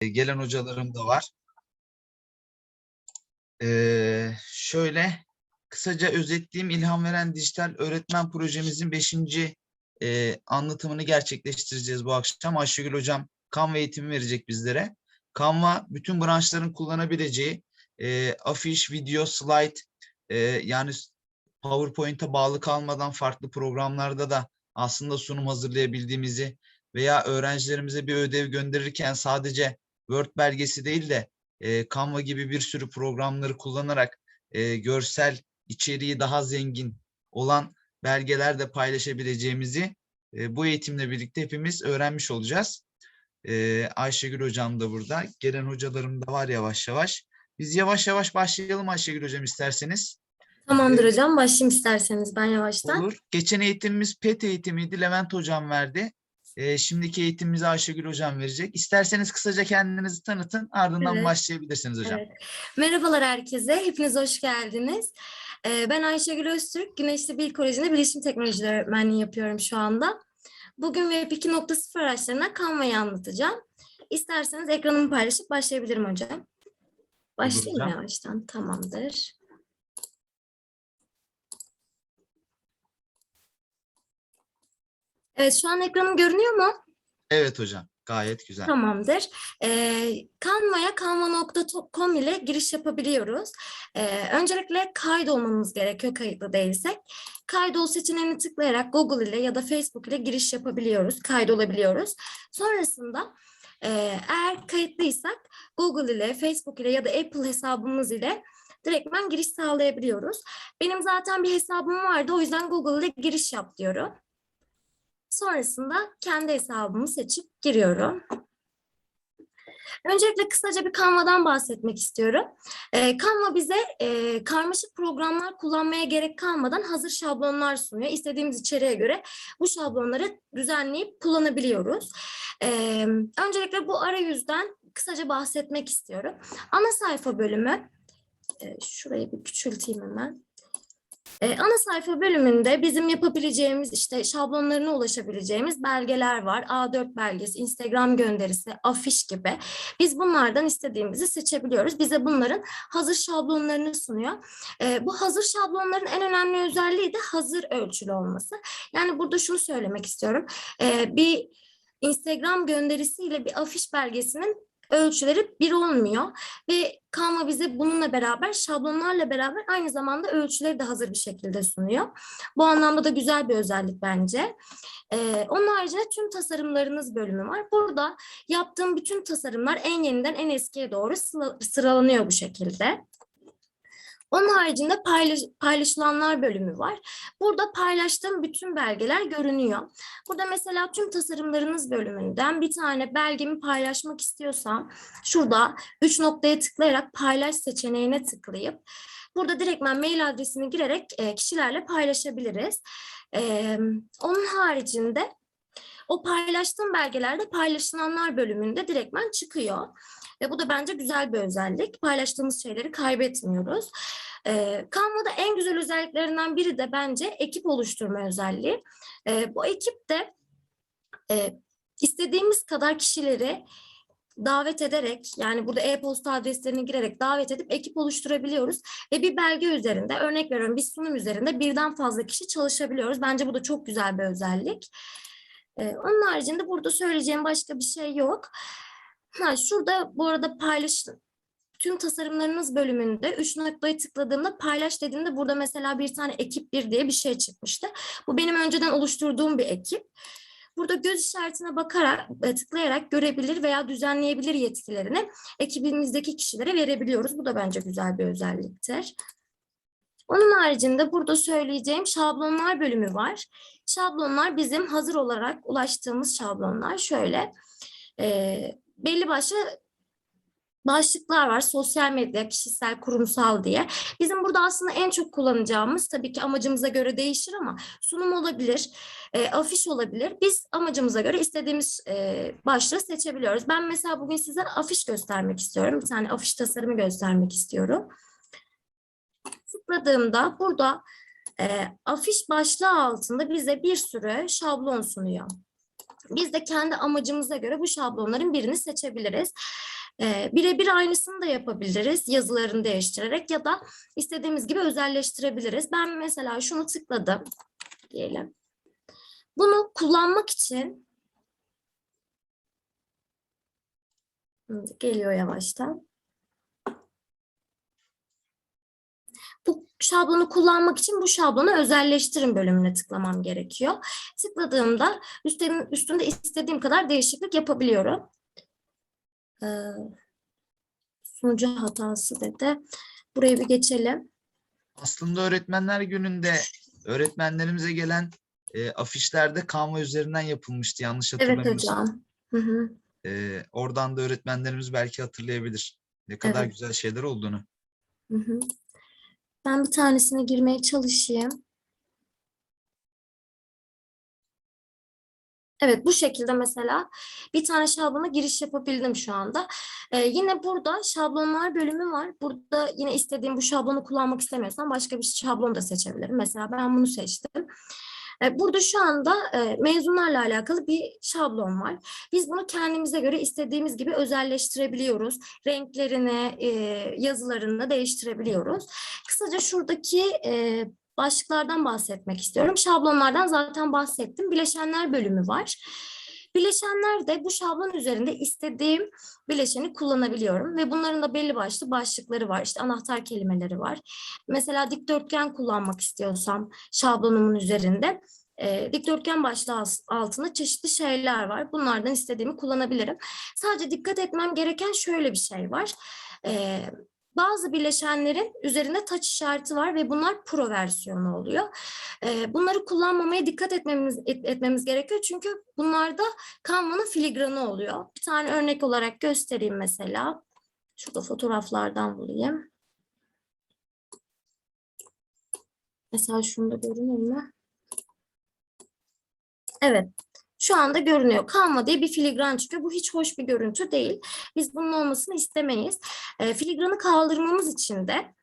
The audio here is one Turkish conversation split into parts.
E, gelen hocalarım da var. Ee, şöyle kısaca özetleyeyim. İlham Veren Dijital Öğretmen Projemizin 5. E, anlatımını gerçekleştireceğiz bu akşam. Ayşegül Hocam Canva eğitimi verecek bizlere. Canva bütün branşların kullanabileceği e, afiş, video, slide e, yani PowerPoint'e bağlı kalmadan farklı programlarda da aslında sunum hazırlayabildiğimizi veya öğrencilerimize bir ödev gönderirken sadece Word belgesi değil de e, Canva gibi bir sürü programları kullanarak e, görsel içeriği daha zengin olan belgeler de paylaşabileceğimizi e, bu eğitimle birlikte hepimiz öğrenmiş olacağız. E, Ayşegül Hocam da burada. Gelen hocalarım da var yavaş yavaş. Biz yavaş yavaş başlayalım Ayşegül Hocam isterseniz. Tamamdır hocam. Başlayayım isterseniz ben yavaştan. Olur. Geçen eğitimimiz PET eğitimiydi. Levent Hocam verdi. Ee, şimdiki eğitimimizi Ayşegül Hocam verecek. İsterseniz kısaca kendinizi tanıtın. Ardından Evet. başlayabilirsiniz hocam. Evet. Merhabalar herkese. Hepiniz hoş geldiniz. Ee, Ben Ayşegül Öztürk. Güneşli Bil Koleji'nde bilişim teknolojileri öğretmenliği yapıyorum şu anda. Bugün Web 2.0 araçlarına Canva'yı anlatacağım. İsterseniz ekranımı paylaşıp başlayabilirim hocam. Başlayayım hocam. yavaştan. Tamamdır. Evet şu an ekranım görünüyor mu? Evet hocam. Gayet güzel. Tamamdır. Ee, Canva'ya canva.com ile giriş yapabiliyoruz. Ee, öncelikle kaydolmamız gerekiyor kayıtlı değilsek. Kaydol seçeneğini tıklayarak Google ile ya da Facebook ile giriş yapabiliyoruz, kaydolabiliyoruz. Sonrasında e, eğer kayıtlıysak Google ile, Facebook ile ya da Apple hesabımız ile direktmen giriş sağlayabiliyoruz. Benim zaten bir hesabım vardı o yüzden Google ile giriş yap diyorum. Sonrasında kendi hesabımı seçip giriyorum. Öncelikle kısaca bir Canva'dan bahsetmek istiyorum. Ee, Canva bize e, karmaşık programlar kullanmaya gerek kalmadan hazır şablonlar sunuyor. İstediğimiz içeriğe göre bu şablonları düzenleyip kullanabiliyoruz. Ee, öncelikle bu arayüzden kısaca bahsetmek istiyorum. Ana sayfa bölümü, e, şurayı bir küçülteyim hemen. Ee, ana sayfa bölümünde bizim yapabileceğimiz işte şablonlarına ulaşabileceğimiz belgeler var. A4 belgesi, Instagram gönderisi, afiş gibi. Biz bunlardan istediğimizi seçebiliyoruz. Bize bunların hazır şablonlarını sunuyor. Ee, bu hazır şablonların en önemli özelliği de hazır ölçülü olması. Yani burada şunu söylemek istiyorum. Ee, bir Instagram gönderisiyle bir afiş belgesinin ölçüleri bir olmuyor ve Canva bize bununla beraber şablonlarla beraber aynı zamanda ölçüleri de hazır bir şekilde sunuyor. Bu anlamda da güzel bir özellik bence. Ee, onun haricinde tüm tasarımlarınız bölümü var. Burada yaptığım bütün tasarımlar en yeniden en eskiye doğru sıra- sıralanıyor bu şekilde. Onun haricinde paylaş, paylaşılanlar bölümü var. Burada paylaştığım bütün belgeler görünüyor. Burada mesela tüm tasarımlarınız bölümünden bir tane belgemi paylaşmak istiyorsam şurada üç noktaya tıklayarak paylaş seçeneğine tıklayıp burada direktmen mail adresini girerek kişilerle paylaşabiliriz. Onun haricinde o paylaştığım belgelerde paylaşılanlar bölümünde direktmen çıkıyor. Ve bu da bence güzel bir özellik. Paylaştığımız şeyleri kaybetmiyoruz. Ee, Canva'da en güzel özelliklerinden biri de bence ekip oluşturma özelliği. Ee, bu ekip de e, istediğimiz kadar kişileri davet ederek yani burada e-posta adreslerini girerek davet edip ekip oluşturabiliyoruz ve bir belge üzerinde örnek veriyorum bir sunum üzerinde birden fazla kişi çalışabiliyoruz. Bence bu da çok güzel bir özellik. Ee, onun haricinde burada söyleyeceğim başka bir şey yok. Ha, şurada bu arada paylaş tüm tasarımlarınız bölümünde üç noktayı tıkladığımda paylaş dediğimde burada mesela bir tane ekip bir diye bir şey çıkmıştı. Bu benim önceden oluşturduğum bir ekip. Burada göz işaretine bakarak e, tıklayarak görebilir veya düzenleyebilir yetkilerini ekibimizdeki kişilere verebiliyoruz. Bu da bence güzel bir özelliktir. Onun haricinde burada söyleyeceğim şablonlar bölümü var. Şablonlar bizim hazır olarak ulaştığımız şablonlar şöyle. E, belli başlı başlıklar var. Sosyal medya, kişisel, kurumsal diye. Bizim burada aslında en çok kullanacağımız tabii ki amacımıza göre değişir ama sunum olabilir, e, afiş olabilir. Biz amacımıza göre istediğimiz e, başlığı seçebiliyoruz. Ben mesela bugün sizlere afiş göstermek istiyorum. Bir tane afiş tasarımı göstermek istiyorum. Tıkladığımda burada e, afiş başlığı altında bize bir sürü şablon sunuyor. Biz de kendi amacımıza göre bu şablonların birini seçebiliriz. Ee, birebir aynısını da yapabiliriz yazılarını değiştirerek ya da istediğimiz gibi özelleştirebiliriz. Ben mesela şunu tıkladım diyelim. Bunu kullanmak için geliyor yavaştan. Bu şablonu kullanmak için bu şablonu özelleştirin bölümüne tıklamam gerekiyor. Tıkladığımda üstünde, üstünde istediğim kadar değişiklik yapabiliyorum. Ee, sunucu hatası dedi. Burayı bir geçelim. Aslında öğretmenler gününde öğretmenlerimize gelen e, afişlerde Canva üzerinden yapılmıştı yanlış Evet hatırlamıyorsam. hocam. Hı hı. E, oradan da öğretmenlerimiz belki hatırlayabilir. Ne kadar Evet. güzel şeyler olduğunu. Hı hı. Ben bir tanesine girmeye çalışayım. Evet bu şekilde mesela bir tane şablona giriş yapabildim şu anda. Ee, yine burada şablonlar bölümü var. Burada yine istediğim bu şablonu kullanmak istemiyorsam başka bir şablon da seçebilirim. Mesela ben bunu seçtim. Ee, burada şu anda e, mezunlarla alakalı bir şablon var. Biz bunu kendimize göre istediğimiz gibi özelleştirebiliyoruz. Renklerini, e, yazılarını değiştirebiliyoruz. Kısaca şuradaki e, başlıklardan bahsetmek istiyorum. Şablonlardan zaten bahsettim. Bileşenler bölümü var. Bileşenler de bu şablon üzerinde istediğim bileşeni kullanabiliyorum ve bunların da belli başlı başlıkları var. İşte anahtar kelimeleri var. Mesela dikdörtgen kullanmak istiyorsam şablonumun üzerinde e, dikdörtgen başlığı altında çeşitli şeyler var. Bunlardan istediğimi kullanabilirim. Sadece dikkat etmem gereken şöyle bir şey var. E, bazı bileşenlerin üzerinde taç işareti var ve bunlar pro versiyonu oluyor. Ee, bunları kullanmamaya dikkat etmemiz et- etmemiz gerekiyor çünkü bunlarda Canva'nın filigranı oluyor. Bir tane örnek olarak göstereyim mesela. Şurada fotoğraflardan bulayım. Mesela şunu da görünür mü? Evet. Şu anda görünüyor. Canva diye bir filigran çıkıyor. Bu hiç hoş bir görüntü değil. Biz bunun olmasını istemeyiz. E, filigranı kaldırmamız için de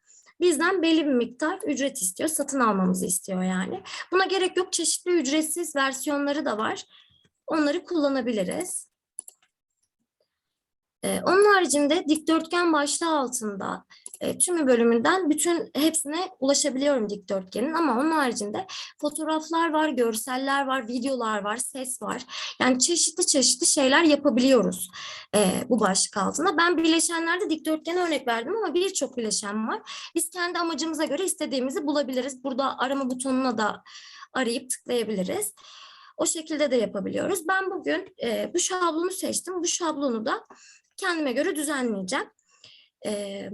bizden belli bir miktar ücret istiyor. Satın almamızı istiyor yani. Buna gerek yok. Çeşitli ücretsiz versiyonları da var. Onları kullanabiliriz. E, onun haricinde dikdörtgen başlığı altında e, tümü bölümünden bütün hepsine ulaşabiliyorum dikdörtgenin ama onun haricinde fotoğraflar var, görseller var, videolar var, ses var. Yani çeşitli çeşitli şeyler yapabiliyoruz e, bu başlık altında. Ben bileşenlerde dikdörtgene örnek verdim ama birçok bileşen var. Biz kendi amacımıza göre istediğimizi bulabiliriz. Burada arama butonuna da arayıp tıklayabiliriz. O şekilde de yapabiliyoruz. Ben bugün e, bu şablonu seçtim. Bu şablonu da kendime göre düzenleyeceğim. E,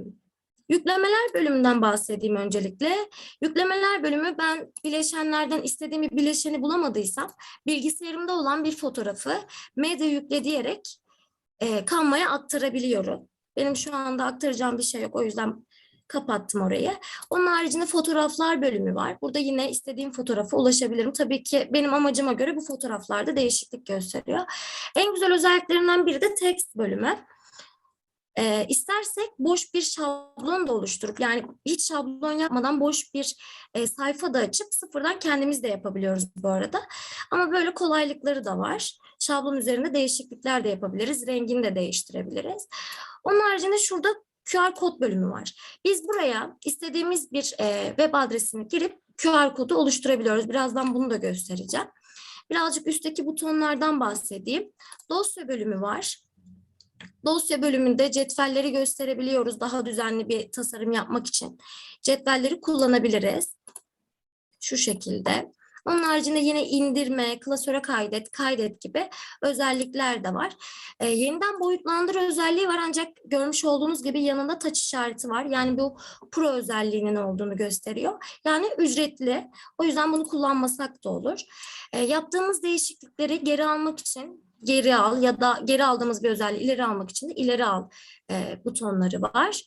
Yüklemeler bölümünden bahsedeyim öncelikle. Yüklemeler bölümü ben bileşenlerden istediğim bir bileşeni bulamadıysam bilgisayarımda olan bir fotoğrafı medya yükle diyerek e, Canva'ya aktarabiliyorum. Benim şu anda aktaracağım bir şey yok o yüzden kapattım orayı. Onun haricinde fotoğraflar bölümü var. Burada yine istediğim fotoğrafa ulaşabilirim. Tabii ki benim amacıma göre bu fotoğraflarda değişiklik gösteriyor. En güzel özelliklerinden biri de text bölümü. E, istersek boş bir şablon da oluşturup yani hiç şablon yapmadan boş bir e, sayfa da açıp sıfırdan kendimiz de yapabiliyoruz bu arada. Ama böyle kolaylıkları da var. Şablon üzerinde değişiklikler de yapabiliriz. Rengini de değiştirebiliriz. Onun haricinde şurada QR kod bölümü var. Biz buraya istediğimiz bir e, web adresini girip QR kodu oluşturabiliyoruz. Birazdan bunu da göstereceğim. Birazcık üstteki butonlardan bahsedeyim. Dosya bölümü var. Dosya bölümünde cetvelleri gösterebiliyoruz daha düzenli bir tasarım yapmak için. Cetvelleri kullanabiliriz. Şu şekilde. Onun haricinde yine indirme, klasöre kaydet, kaydet gibi özellikler de var. Ee, yeniden boyutlandır özelliği var ancak görmüş olduğunuz gibi yanında taç işareti var. Yani bu pro özelliğinin olduğunu gösteriyor. Yani ücretli. O yüzden bunu kullanmasak da olur. Ee, yaptığımız değişiklikleri geri almak için geri al ya da geri aldığımız bir özelliği ileri almak için de ileri al e, butonları var.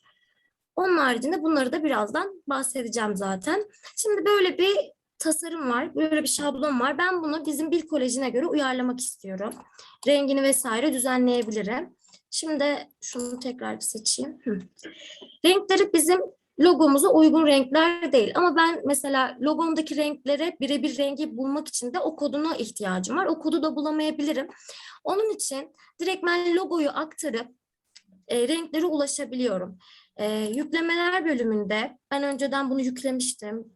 Onun haricinde bunları da birazdan bahsedeceğim zaten. Şimdi böyle bir tasarım var, böyle bir şablon var. Ben bunu bizim Bil Koleji'ne göre uyarlamak istiyorum. Rengini vesaire düzenleyebilirim. Şimdi şunu tekrar bir seçeyim. Renkleri bizim logomuza uygun renkler değil. Ama ben mesela logomdaki renklere birebir rengi bulmak için de o koduna ihtiyacım var. O kodu da bulamayabilirim. Onun için direkt ben logoyu aktarıp e, renklere ulaşabiliyorum. E, yüklemeler bölümünde ben önceden bunu yüklemiştim.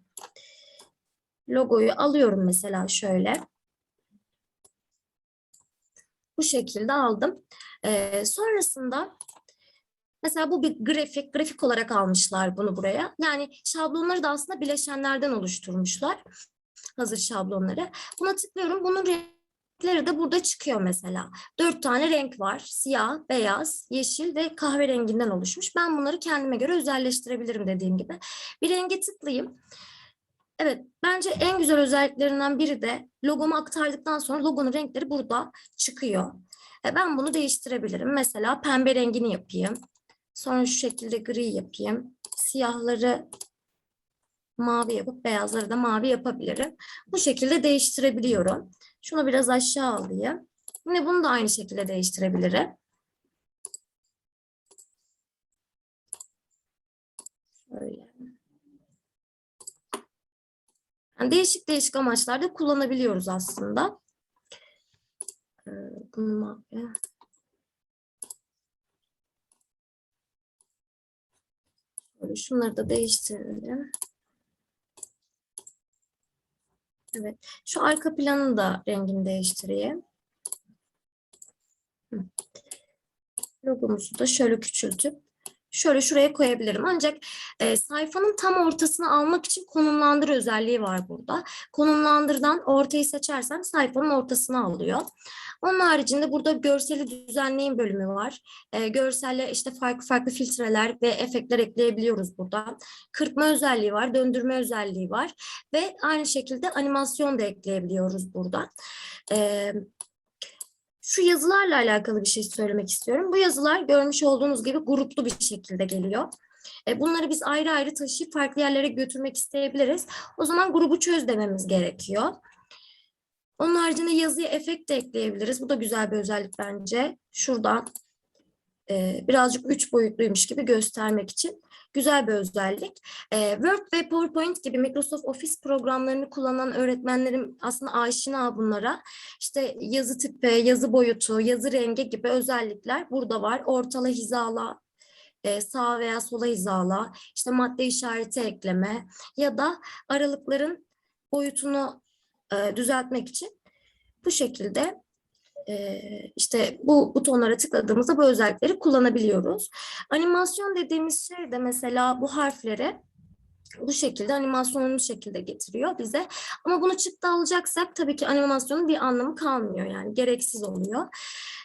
Logoyu alıyorum mesela şöyle. Bu şekilde aldım. E, sonrasında Mesela bu bir grafik, grafik olarak almışlar bunu buraya. Yani şablonları da aslında bileşenlerden oluşturmuşlar. Hazır şablonları. Buna tıklıyorum. Bunun renkleri de burada çıkıyor mesela. Dört tane renk var. Siyah, beyaz, yeşil ve kahverenginden oluşmuş. Ben bunları kendime göre özelleştirebilirim dediğim gibi. Bir renge tıklayayım. Evet, bence en güzel özelliklerinden biri de logomu aktardıktan sonra logonun renkleri burada çıkıyor. E, Ben bunu değiştirebilirim. Mesela pembe rengini yapayım. Sonra şu şekilde gri yapayım. Siyahları mavi yapıp beyazları da mavi yapabilirim. Bu şekilde değiştirebiliyorum. Şunu biraz aşağı alayım. Yine bunu da aynı şekilde değiştirebilirim. Şöyle. Yani değişik değişik amaçlarda kullanabiliyoruz aslında. Ee, şunları da değiştirelim. Evet. Şu arka planın da rengini değiştireyim. Logomuzu da şöyle küçültüp şöyle şuraya koyabilirim. Ancak e, sayfanın tam ortasını almak için konumlandır özelliği var burada. Konumlandırdan ortayı seçersem sayfanın ortasını alıyor. Onun haricinde burada görseli düzenleyin bölümü var. E, görselle işte farklı farklı filtreler ve efektler ekleyebiliyoruz burada. Kırpma özelliği var, döndürme özelliği var ve aynı şekilde animasyon da ekleyebiliyoruz burada. E, şu yazılarla alakalı bir şey söylemek istiyorum. Bu yazılar görmüş olduğunuz gibi gruplu bir şekilde geliyor. E, Bunları biz ayrı ayrı taşıyıp farklı yerlere götürmek isteyebiliriz. O zaman grubu çöz dememiz gerekiyor. Onun haricinde yazıya efekt de ekleyebiliriz. Bu da güzel bir özellik bence. Şuradan e, birazcık üç boyutluymuş gibi göstermek için güzel bir özellik. E, Word ve PowerPoint gibi Microsoft Office programlarını kullanan öğretmenlerim aslında aşina bunlara. İşte yazı tipi, yazı boyutu, yazı rengi gibi özellikler burada var. Ortala, hizala, e, sağa veya sola hizala, işte madde işareti ekleme ya da aralıkların boyutunu e, düzeltmek için bu şekilde e, işte bu butonlara tıkladığımızda bu özellikleri kullanabiliyoruz. Animasyon dediğimiz şey de mesela bu harfleri bu şekilde animasyonlu şekilde getiriyor bize. Ama bunu çıktı alacaksak tabii ki animasyonun bir anlamı kalmıyor yani gereksiz oluyor.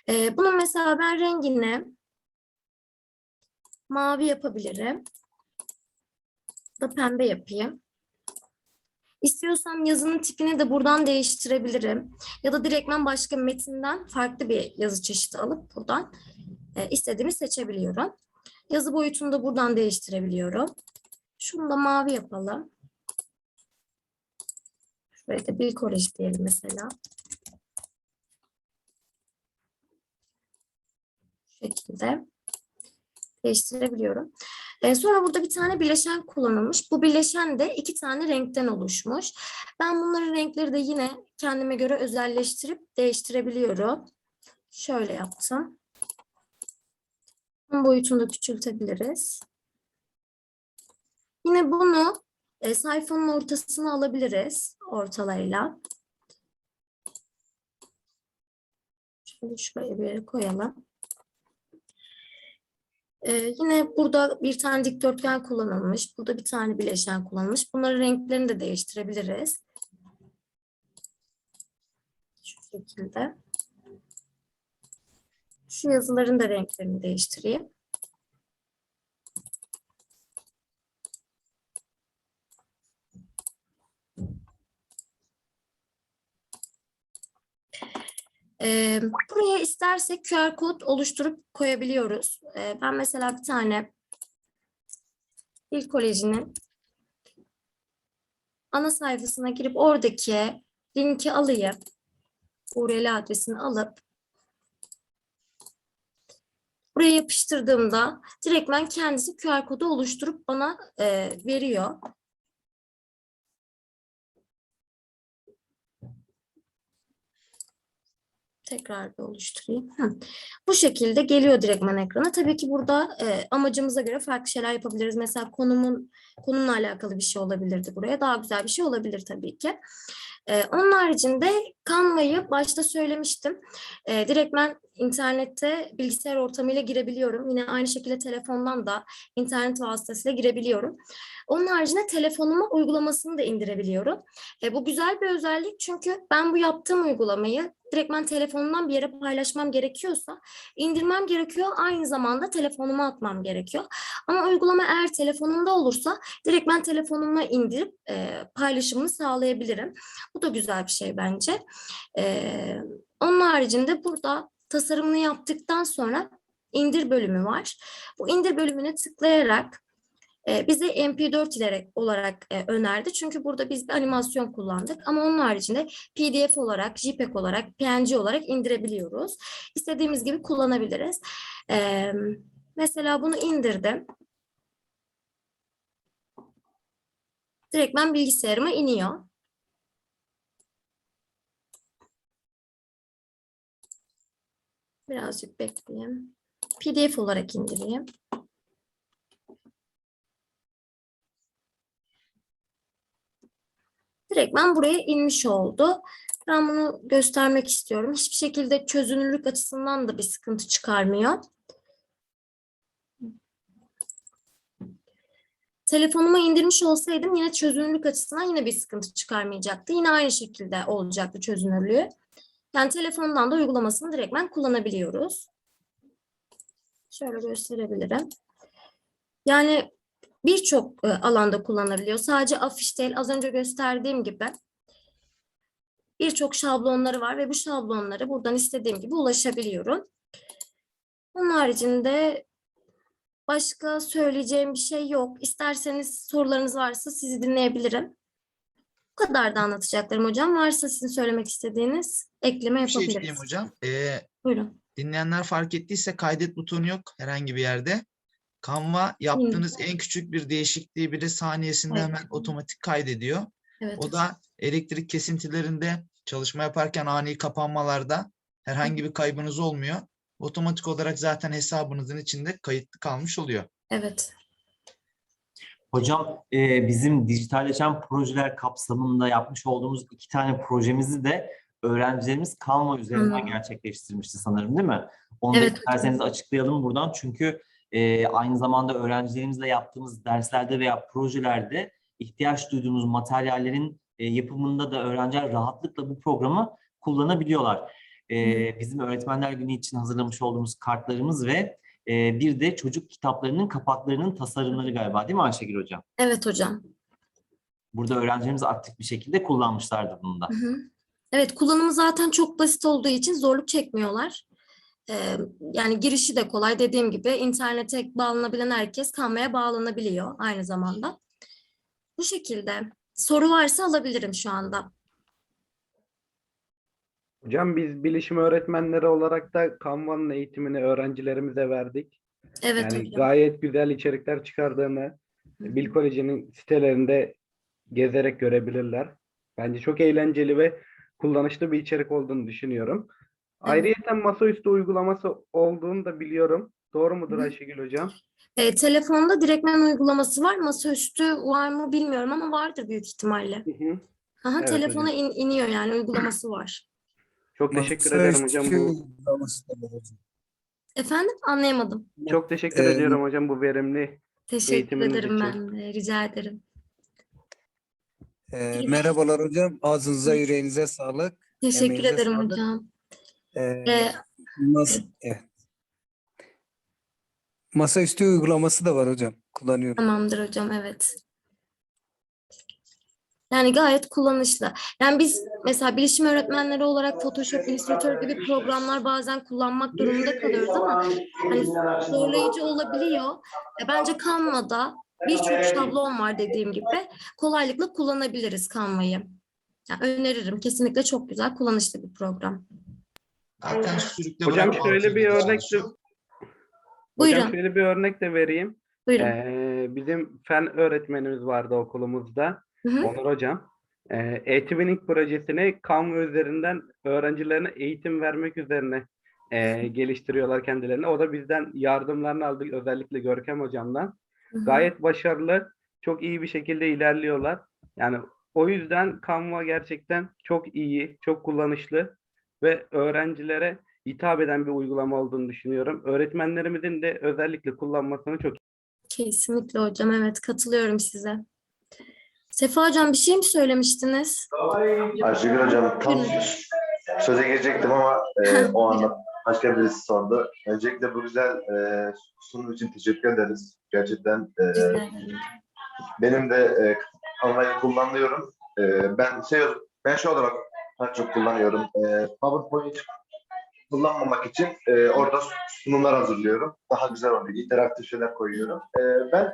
E, bunun mesela ben rengini mavi yapabilirim. Da pembe yapayım. İstiyorsam yazının tipini de buradan değiştirebilirim. Ya da direktmen başka metinden farklı bir yazı çeşidi alıp buradan e, istediğimi seçebiliyorum. Yazı boyutunu da buradan değiştirebiliyorum. Şunu da mavi yapalım. Şuraya da bir kolej diyelim mesela. Bu şekilde değiştirebiliyorum. E, sonra burada bir tane bileşen kullanılmış. Bu bileşen de iki tane renkten oluşmuş. Ben bunların renkleri de yine kendime göre özelleştirip değiştirebiliyorum. Şöyle yaptım. Boyutunu da küçültebiliriz. Yine bunu e, sayfanın ortasına alabiliriz ortalarıyla. Şöyle şuraya bir yere koyalım. Ee, yine burada bir tane dikdörtgen kullanılmış. Burada bir tane bileşen kullanılmış. Bunların renklerini de değiştirebiliriz. Şu şekilde. Şu yazıların da renklerini değiştireyim. Ee, buraya istersek QR kod oluşturup koyabiliyoruz. Ee, ben mesela bir tane Dil Koleji'nin ana sayfasına girip oradaki linki alayım. URL adresini alıp Buraya yapıştırdığımda direktmen kendisi QR kodu oluşturup bana e, veriyor. Tekrar bir oluşturayım. Hı. Bu şekilde geliyor direktmen ekrana. Tabii ki burada e, amacımıza göre farklı şeyler yapabiliriz. Mesela konumun konumla alakalı bir şey olabilirdi buraya. Daha güzel bir şey olabilir tabii ki. E, onun haricinde Canva'yı başta söylemiştim. E, direktmen internette bilgisayar ortamıyla girebiliyorum. Yine aynı şekilde telefondan da internet vasıtasıyla girebiliyorum. Onun haricinde telefonuma uygulamasını da indirebiliyorum. E, bu güzel bir özellik çünkü ben bu yaptığım uygulamayı direktmen telefonumdan bir yere paylaşmam gerekiyorsa indirmem gerekiyor. Aynı zamanda telefonuma atmam gerekiyor. Ama uygulama eğer telefonumda olursa direktmen telefonuma indirip e, paylaşımını sağlayabilirim. Bu da güzel bir şey bence. E, onun haricinde burada tasarımını yaptıktan sonra indir bölümü var. Bu indir bölümüne tıklayarak e, bize MP4 ileri olarak e, önerdi. Çünkü burada biz bir animasyon kullandık. Ama onun haricinde PDF olarak, JPEG olarak, PNG olarak indirebiliyoruz. İstediğimiz gibi kullanabiliriz. E, mesela bunu indirdim. Direkt ben bilgisayarıma iniyor. Birazcık bekleyeyim. PDF olarak indireyim. Direkt ben buraya inmiş oldu. Ben bunu göstermek istiyorum. Hiçbir şekilde çözünürlük açısından da bir sıkıntı çıkarmıyor. Telefonuma indirmiş olsaydım yine çözünürlük açısından yine bir sıkıntı çıkarmayacaktı. Yine aynı şekilde olacaktı çözünürlüğü. Yani telefondan da uygulamasını direktmen kullanabiliyoruz. Şöyle gösterebilirim. Yani birçok e, alanda kullanılabiliyor. Sadece afiş değil, az önce gösterdiğim gibi birçok şablonları var ve bu şablonlara buradan istediğim gibi ulaşabiliyorum. Onun haricinde başka söyleyeceğim bir şey yok. İsterseniz sorularınız varsa sizi dinleyebilirim. Bu kadar da anlatacaklarım hocam. Varsa sizin söylemek istediğiniz ekleme Bir şey yapabiliriz. ekleyeyim hocam. Ee, Buyurun. dinleyenler fark ettiyse kaydet butonu yok herhangi bir yerde. Canva yaptığınız en küçük bir değişikliği bile saniyesinde Evet. hemen otomatik kaydediyor. Evet. O da elektrik kesintilerinde çalışma yaparken ani kapanmalarda herhangi bir kaybınız olmuyor. Otomatik olarak zaten hesabınızın içinde kayıtlı kalmış oluyor. Evet. Hocam e, bizim dijitalleşen projeler kapsamında yapmış olduğumuz iki tane projemizi de öğrencilerimiz Canva üzerinden Hmm. gerçekleştirmişti sanırım değil mi? Onu da Evet hocam. isterseniz açıklayalım buradan çünkü e, aynı zamanda öğrencilerimizle yaptığımız derslerde veya projelerde ihtiyaç duyduğumuz materyallerin e, yapımında da öğrenciler rahatlıkla bu programı kullanabiliyorlar. E, bizim öğretmenler günü için hazırlamış olduğumuz kartlarımız ve e, bir de çocuk kitaplarının kapaklarının tasarımları galiba değil mi Ayşegül Hocam? Evet hocam. Burada öğrencilerimiz aktif bir şekilde kullanmışlardı bunu da. Hı hı. Evet, kullanımı zaten çok basit olduğu için zorluk çekmiyorlar. Ee, yani girişi de kolay. Dediğim gibi internete bağlanabilen herkes Canva'ya bağlanabiliyor aynı zamanda. Bu şekilde. Soru varsa alabilirim şu anda. Hocam biz bilişim öğretmenleri olarak da Canva'nın eğitimini öğrencilerimize verdik. Evet Yani hocam. gayet güzel içerikler çıkardığını Bil Koleji'nin sitelerinde gezerek görebilirler. Bence çok eğlenceli ve kullanışlı bir içerik olduğunu düşünüyorum. Ayrıyeten masaüstü uygulaması olduğunu da biliyorum. Doğru mudur Hı. Ayşegül Hocam? Ee, telefonda direktmen uygulaması var. Masaüstü var mı bilmiyorum ama vardır büyük ihtimalle. Hı hı. Aha, Evet telefona hocam. in- iniyor yani uygulaması var. Çok teşekkür ederim hocam. Bu, Efendim? Anlayamadım. çok teşekkür Ee, ediyorum hocam bu verimli. Teşekkür Eğitiminiz ederim için. ben de. Rica ederim. Ee, merhabalar hocam. Ağzınıza yüreğinize sağlık. Teşekkür Emeğinize ederim sağlık. hocam. Ee, Ee, mas- evet. Masaüstü uygulaması da var hocam. Kullanıyorum. Tamamdır hocam, evet. Yani gayet kullanışlı. Yani biz mesela bilişim öğretmenleri olarak Photoshop, Illustrator gibi programlar bazen kullanmak durumunda kalıyoruz ama hani zorlayıcı olabiliyor. E, Bence Canva'da birçok şablon var dediğim gibi. Kolaylıkla kullanabiliriz Canva'yı. Yani öneririm. Kesinlikle çok güzel, kullanışlı bir program. Zaten sürükle Hocam şöyle bir örnek de- çalışıyor. Hocam Buyurun, şöyle bir örnek de vereyim. buyurun. Ee, bizim fen öğretmenimiz vardı okulumuzda. Hı hı. Onur Hocam. Ee, Eğitimin ilk projesini Canva üzerinden öğrencilerine eğitim vermek üzerine e, geliştiriyorlar kendilerini. O da bizden yardımlarını aldık özellikle Görkem Hocam'dan. Hı hı. Gayet başarılı, çok iyi bir şekilde ilerliyorlar. Yani o yüzden Canva gerçekten çok iyi, çok kullanışlı ve öğrencilere hitap eden bir uygulama olduğunu düşünüyorum. Öğretmenlerimizin de özellikle kullanmasını çok Kesinlikle hocam, evet katılıyorum size. Sefa hocam bir şey mi söylemiştiniz? Ayşegül Hocam tam söze girecektim ama e, o anda başka birisi sordu. Öncelikle bu güzel e, sunum için teşekkür ederiz. Gerçekten e, benim de e, Canva'yı kullanıyorum. E, ben şey ben şu olarak daha çok kullanıyorum. E, PowerPoint kullanmamak için e, orada sunumlar hazırlıyorum. Daha güzel oluyor. İnteraktif şeyler koyuyorum. E, ben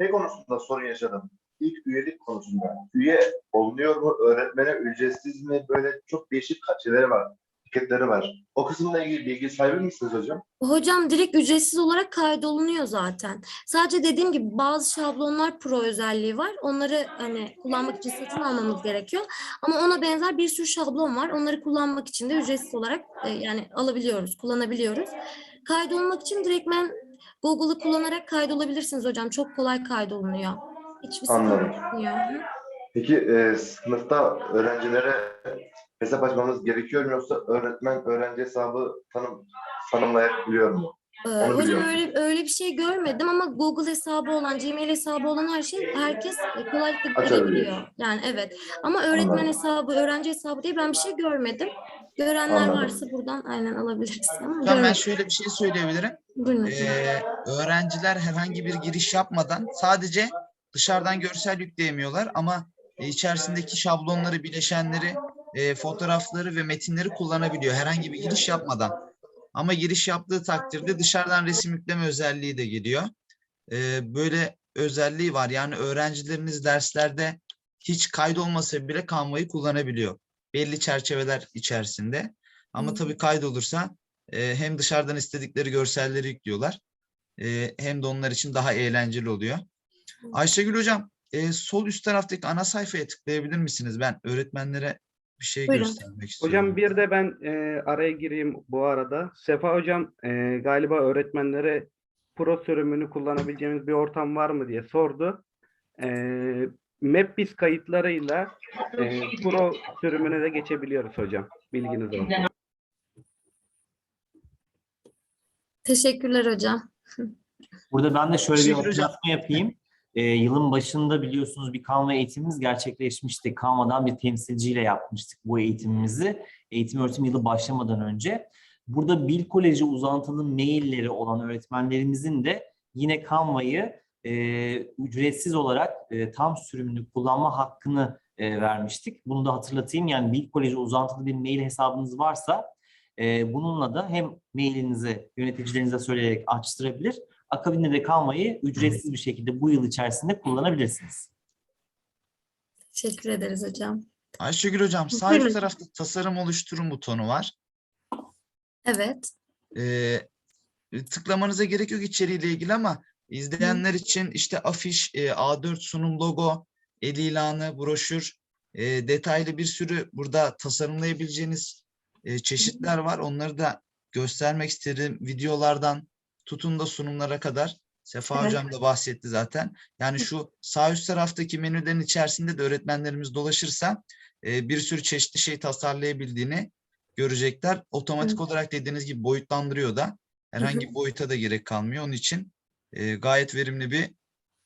şey konusunda sorun yaşadım. İlk üyelik konusunda. Üye olunuyor mu? Öğretmene ücretsiz mi? Böyle çok değişik şeyleri var. Etiketleri var. O kısımla ilgili bilgi sahibi misiniz hocam? Hocam direkt ücretsiz olarak kaydolunuyor zaten. Sadece dediğim gibi bazı şablonlar pro özelliği var. Onları hani kullanmak için satın almamız gerekiyor. Ama ona benzer bir sürü şablon var. Onları kullanmak için de ücretsiz olarak e, yani alabiliyoruz, kullanabiliyoruz. Kaydolmak için direktmen Google'ı kullanarak kaydolabilirsiniz hocam. Çok kolay kaydolunuyor. Hiçbir sıkıntı Anladım. olmuyor. Hı. Peki e, sınıfta öğrencilere hesap açmamız gerekiyor mu yoksa öğretmen öğrenci hesabı tanım, tanımlayabiliyor mu? Ee, Onu hocam biliyorum. öyle öyle bir şey görmedim ama Google hesabı olan, Gmail hesabı olan her şey herkes kolaylıkla Açabiliyor. girebiliyor. Yani evet. Ama öğretmen Anladım. hesabı, öğrenci hesabı diye ben bir şey görmedim. Görenler Anladım. varsa buradan aynen alabiliriz. Ama Hocam ben görmedim. şöyle bir şey söyleyebilirim. Buyurun hocam. Ee, öğrenciler herhangi bir giriş yapmadan sadece dışarıdan görsel yükleyemiyorlar ama e, içerisindeki şablonları, bileşenleri, e, fotoğrafları ve metinleri kullanabiliyor herhangi bir giriş yapmadan. Ama giriş yaptığı takdirde dışarıdan resim yükleme özelliği de geliyor. Ee, böyle özelliği var. Yani öğrencileriniz derslerde hiç kaydolmasa bile Canva'yı kullanabiliyor. Belli çerçeveler içerisinde. Ama tabii kaydolursa e, hem dışarıdan istedikleri görselleri yüklüyorlar. e, hem de onlar için daha eğlenceli oluyor. Ayşegül Hocam, e, sol üst taraftaki ana sayfaya tıklayabilir misiniz? Ben öğretmenlere bir şey Buyurun. göstermek istiyorum. Hocam bir de ben e, araya gireyim bu arada. Sefa hocam e, galiba öğretmenlere pro sürümünü kullanabileceğimiz bir ortam var mı diye sordu. E, MapBiz kayıtlarıyla e, pro sürümüne de geçebiliyoruz hocam. Bilginiz olsun. Teşekkürler hocam. Burada ben de şöyle bir hatırlatma yapayım. Ee, yılın başında biliyorsunuz bir Canva eğitimimiz gerçekleşmişti. Canva'dan bir temsilciyle yapmıştık bu eğitimimizi. Eğitim öğretim yılı başlamadan önce. Burada Bil Koleji uzantılı mailleri olan öğretmenlerimizin de yine Canva'yı e, ücretsiz olarak e, tam sürümünü kullanma hakkını e, vermiştik. Bunu da hatırlatayım. Yani Bil Koleji uzantılı bir mail hesabınız varsa e, bununla da hem mailinizi yöneticilerinize söyleyerek açtırabilir Akabinde de Canva'yı ücretsiz bir şekilde bu yıl içerisinde kullanabilirsiniz. Teşekkür ederiz hocam. Ayşegül Hocam, sağ üst tarafta tasarım oluşturun butonu var. Evet. E, tıklamanıza gerek yok içeriğiyle ilgili ama izleyenler için işte afiş, e, A4 sunum logo, el ilanı, broşür, e, detaylı bir sürü burada tasarımlayabileceğiniz e, çeşitler var. Onları da göstermek isterim. Videolardan tutun da sunumlara kadar. Sefa Evet. Hocam da bahsetti zaten. Yani şu sağ üst taraftaki menülerin içerisinde de öğretmenlerimiz dolaşırsa e, bir sürü çeşitli şey tasarlayabildiğini görecekler. Otomatik olarak dediğiniz gibi boyutlandırıyor da. Herhangi bir boyuta da gerek kalmıyor. Onun için e, gayet verimli bir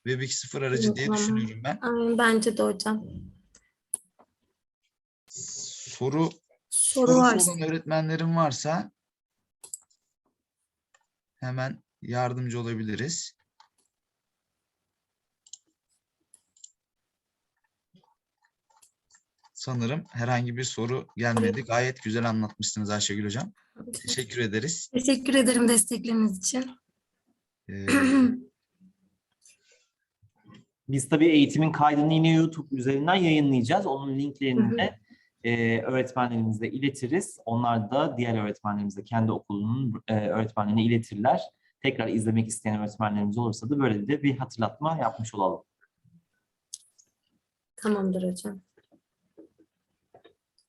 Web 2.0 aracı diye düşünüyorum ben. Aynen, bence de hocam. Soru Soru varsa. olan öğretmenlerim varsa hemen yardımcı olabiliriz. Sanırım herhangi bir soru gelmedi. Gayet güzel anlatmışsınız Ayşegül Hocam. Teşekkür ederiz. Teşekkür ederim destekleriniz için. Ee, Biz tabii eğitimin kaydını yine YouTube üzerinden yayınlayacağız. Onun linklerini de e, öğretmenlerimize iletiriz. Onlar da diğer öğretmenlerimize kendi okulunun e, öğretmenlerine iletirler. tekrar izlemek isteyen öğretmenlerimiz olursa da böyle de bir hatırlatma yapmış olalım. Tamamdır hocam.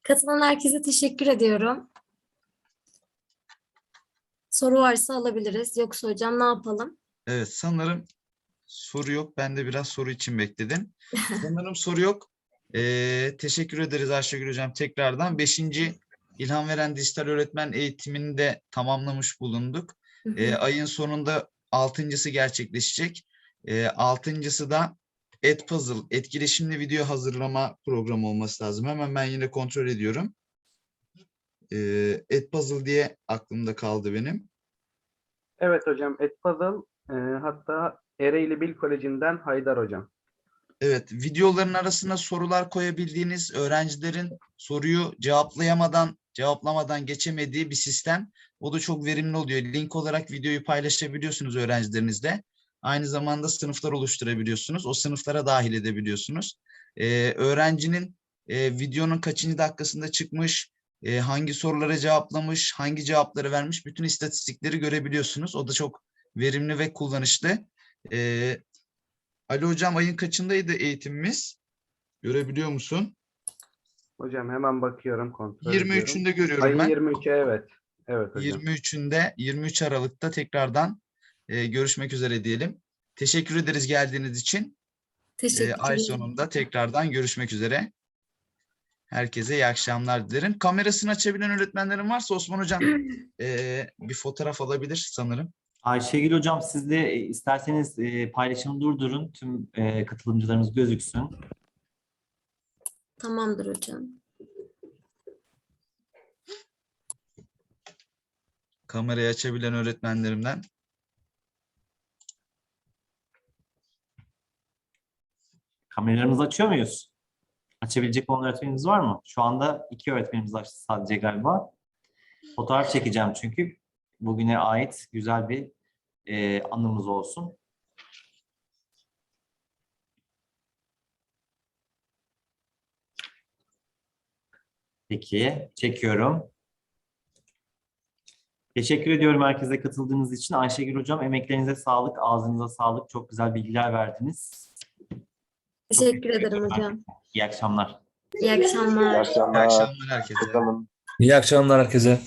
Katılan herkese teşekkür ediyorum. Soru varsa alabiliriz. Yoksa hocam ne yapalım? Evet sanırım soru yok. Ben de biraz soru için bekledim. Sanırım soru yok. Ee, teşekkür ederiz Ayşegül Hocam tekrardan. Beşinci İlham Veren Dijital Öğretmen Eğitimini de tamamlamış bulunduk. Ee, ayın sonunda altıncısı gerçekleşecek. Ee, altıncısı da Edpuzzle, etkileşimli video hazırlama programı olması lazım. Hemen ben yine kontrol ediyorum. Ee, Edpuzzle diye aklımda kaldı benim. Evet hocam Edpuzzle e, hatta Ereğli Bil Koleji'nden Haydar hocam. Evet, videoların arasına sorular koyabildiğiniz öğrencilerin soruyu cevaplayamadan, cevaplamadan geçemediği bir sistem. O da çok verimli oluyor. Link olarak videoyu paylaşabiliyorsunuz öğrencilerinizle. Aynı zamanda sınıflar oluşturabiliyorsunuz. O sınıflara dahil edebiliyorsunuz. Ee, öğrencinin e, videonun kaçıncı dakikasında çıkmış, e, hangi sorulara cevaplamış, hangi cevapları vermiş, bütün istatistikleri görebiliyorsunuz. O da çok verimli ve kullanışlı. Ee, Ali Hocam ayın kaçındaydı eğitimimiz? Görebiliyor musun? Hocam hemen bakıyorum kontrol ediyorum. 23'ünde görüyorum Ayın ben. 23'e evet. Evet hocam. 23'ünde 23 Aralık'ta tekrardan e, görüşmek üzere diyelim. Teşekkür ederiz geldiğiniz için. E, Teşekkür ay ederim. sonunda tekrardan görüşmek üzere. Herkese iyi akşamlar dilerim. Kamerasını açabilen öğretmenlerim varsa Osman Hocam e, bir fotoğraf alabilir sanırım. Ayşegül Hocam siz de e, isterseniz e, paylaşımı durdurun. Tüm e, katılımcılarımız gözüksün. Tamamdır hocam. Kamerayı açabilen öğretmenlerimden. Kameralarımızı açıyor muyuz? Açabilecek olan öğretmenimiz var mı? Şu anda iki öğretmenimiz açtı sadece galiba. Fotoğraf çekeceğim çünkü bugüne ait güzel bir e, anımız olsun. Peki, çekiyorum. Teşekkür ediyorum herkese katıldığınız için. Ayşegül Hocam emeklerinize sağlık, ağzınıza sağlık. Çok güzel bilgiler verdiniz. Teşekkür ederim hocam. İyi akşamlar. İyi akşamlar. İyi İyi akşamlar. herkese. İyi akşamlar herkese.